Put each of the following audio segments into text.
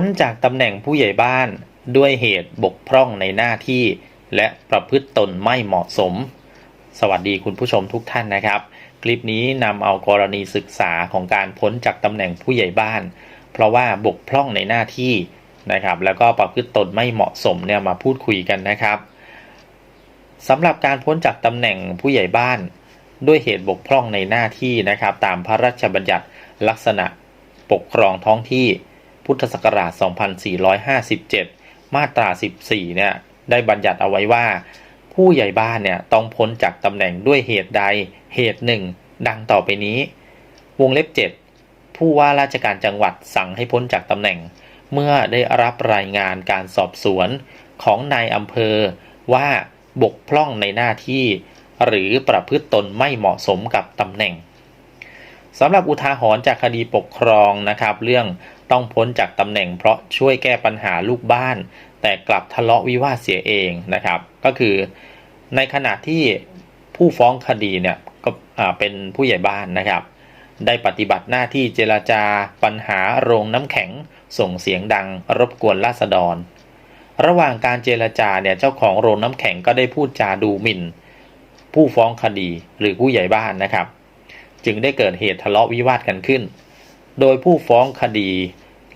พ้นจากตำแหน่งผู้ใหญ่บ้านด้วยเหตุบกพร่องในหน้าที่ และประพฤติตนไม่เหมาะสม สวัสดีคุณผู้ชมทุกท่านนะครับ คลิปนี้นำเอากรณีศึกษาของการพ้นจากตำแหน่งผู้ใหญ่บ้าน เพราะว่าบกพร่องในหน้าที่นะครับ แล้วก็ประพฤติตนไม่เหมาะสมเนี่ยมาพูดคุยกันนะครับสำหรับการพ้นจากตำแหน่งผู้ใหญ่บ้าน ด้วยเหตุบกพร่องในหน้าที่นะครับ ตามพระราชบัญญัติลักษณะปกครองท้องที่ พุทธศักราช 2457 มาตรา 14 เนี่ยได้บัญญัติเอาไว้ว่า ผู้ใหญ่บ้านเนี่ยต้องพ้นจากตำแหน่งด้วยเหตุใดเหตุหนึ่ง ดังต่อไปนี้ วงเล็บ 7 ผู้ว่าราชการจังหวัดสั่งให้พ้นจากตำแหน่ง เมื่อได้รับรายงานการสอบสวนของนายอำเภอว่าบกพร่องในหน้าที่ หรือประพฤติตนไม่เหมาะสมกับตำแหน่งสำหรับอุทาหรณ์จากคดีปกครองนะครับ เรื่อง ต้องพ้นจากตำแหน่งเพราะช่วยแก้ปัญหาลูกบ้าน แต่กลับทะเลาะวิวาทเสียเองนะครับ ก็คือในขณะที่ผู้ฟ้องคดีเนี่ยก็เป็นผู้ใหญ่บ้านนะครับ ได้ปฏิบัติหน้าที่เจรจาปัญหาโรงน้ำแข็งส่งเสียงดังรบกวนราษฎร ระหว่างการเจรจาเนี่ยเจ้าของโรงน้ำแข็งก็ได้พูดจาดูหมิ่น ผู้ฟ้องคดีหรือผู้ใหญ่บ้านนะครับ จึงได้เกิดเหตุทะเลาะวิวาทกันขึ้น โดยผู้ฟ้องคดี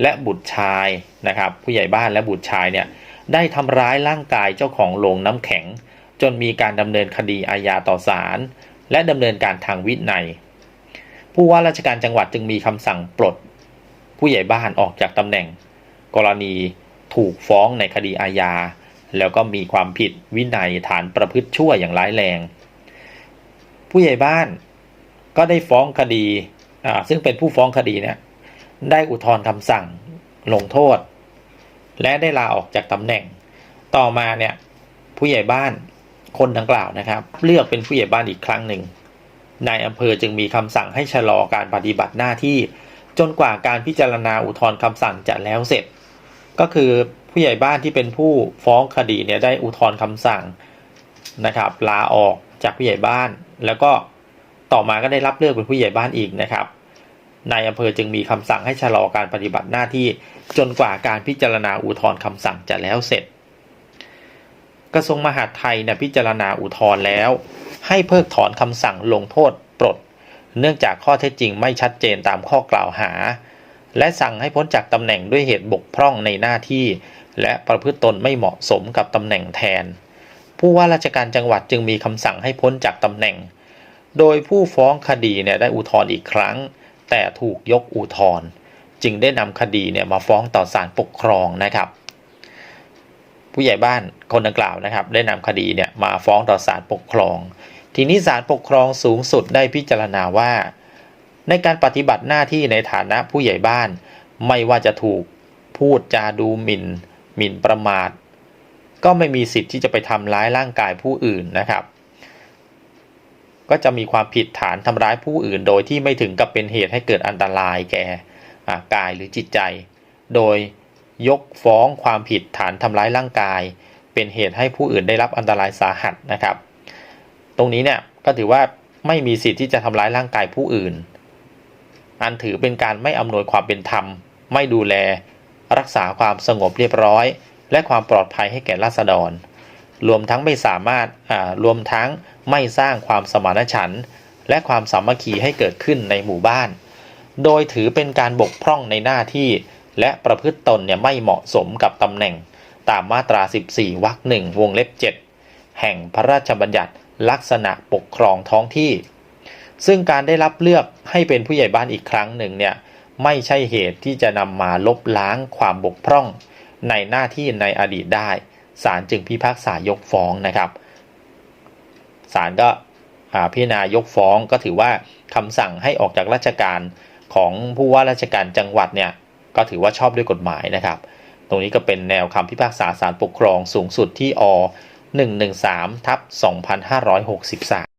และบุตรชายนะครับ ผู้ใหญ่บ้านและบุตรชายเนี่ยได้ทำร้ายร่างกายเจ้าของโรงน้ำแข็ง จนมีการดำเนินคดีอาญาต่อศาลและดำเนินการทางวินัย ผู้ว่าราชการจังหวัดจึงมีคำสั่งปลด ผู้ใหญ่บ้านออกจากตำแหน่ง กรณีถูกฟ้องในคดีอาญา แล้วก็มีความผิดวินัยฐานประพฤติชั่วอย่างร้ายแรง ผู้ใหญ่บ้านก็ได้ฟ้องคดี ซึ่งเป็นผู้ฟ้องคดีเนี่ยได้อุทธรณ์คำสั่งลงโทษ และได้ลาออกจากตำแหน่ง ต่อมาเนี่ยผู้ใหญ่บ้านคนดังกล่าวนะครับ เลือกเป็นผู้ใหญ่บ้านอีกครั้งหนึ่งนายอำเภอจึงมีคำสั่งให้ชะลอการปฏิบัติหน้าที่ จนกว่าการพิจารณาอุทธรณ์คำสั่งจะแล้วเสร็จ ก็คือผู้ใหญ่บ้านที่เป็นผู้ฟ้องคดีเนี่ยได้อุทธรณ์คำสั่งนะครับลาออกจากผู้ใหญ่บ้านแล้วก็ ต่อมาก็ได้รับเลือกเป็นผู้ใหญ่บ้านอีกนะครับนายอำเภอจึงมีคำสั่งให้ชะลอการปฏิบัติหน้าที่จนกว่าการพิจารณาอุทธรณ์คำสั่งจะแล้วเสร็จ กระทรวงมหาดไทยเนี่ยพิจารณาอุทธรณ์แล้ว ให้เพิกถอนคำสั่งลงโทษปลด เนื่องจากข้อเท็จจริงไม่ชัดเจนตามข้อกล่าวหา และสั่งให้พ้นจากตำแหน่งด้วยเหตุบกพร่องในหน้าที่ และประพฤติตนไม่เหมาะสมกับตำแหน่งแทน ผู้ว่าราชการจังหวัดจึงมีคำสั่งให้พ้นจากตำแหน่ง โดยผู้ฟ้องคดีเนี่ยได้อุทธรณ์อีกครั้ง แต่ถูกยกอุทธรณ์จึงได้นำคดีเนี่ยมาฟ้องต่อศาลปกครองนะครับ ผู้ใหญ่บ้านคนดังกล่าวนะครับ ได้นำคดีเนี่ยมาฟ้องต่อศาลปกครอง ทีนี้ศาลปกครองสูงสุดได้พิจารณาว่า ในการปฏิบัติหน้าที่ในฐานะผู้ใหญ่บ้าน ไม่ว่าจะถูกพูดจาดูหมิน่นหมิ่นประมาท ก็ไม่มีสิทธิ์ที่จะไปทำร้ายร่างกายผู้อื่นนะครับ ก็จะมีความผิดฐานทำร้ายผู้อื่น โดยที่ไม่ถึงกับเป็นเหตุให้เกิดอันตรายแก่กายหรือจิตใจ โดยยกฟ้องความผิดฐานทำร้ายร่างกาย เป็นเหตุให้ผู้อื่นได้รับอันตรายสาหัสนะครับ ตรงนี้เนี่ยก็ถือว่าไม่มีสิทธิ์ที่จะทำร้ายร่างกายผู้อื่น อันถือเป็นการไม่อำนวยความเป็นธรรม ไม่ดูแล รักษาความสงบเรียบร้อย และความปลอดภัยให้แก่ราษฎร รวมทั้งไม่สามารถรวมทั้งไม่สร้างความสมานฉันท์และความสามัคคีให้เกิดขึ้นในหมู่บ้าน โดยถือเป็นการบกพร่องในหน้าที่ และประพฤติตนเนี่ยไม่เหมาะสมกับตำแหน่ง ตามมาตรา 14วรรคหนึ่งวงเล็บ 7 แห่งพระราชบัญญัติลักษณะปกครองท้องที่ ซึ่งการได้รับเลือกให้เป็นผู้ใหญ่บ้านอีกครั้งหนึ่งเนี่ยไม่ใช่เหตุที่จะนำมาลบล้างความบกพร่อง ในหน้าที่ในอดีตได้ ศาลจึงพิพากษายกฟ้องนะครับศาลก็พิจารณายกฟ้องก็ถือว่าคำสั่งให้ออกจากราชการของผู้ว่าราชการจังหวัดเนี่ยก็ถือว่าชอบด้วยกฎหมายนะครับ ตรงนี้ก็เป็นแนวคำพิพากษาศาลปกครองสูงสุดที่อ113ทับ2563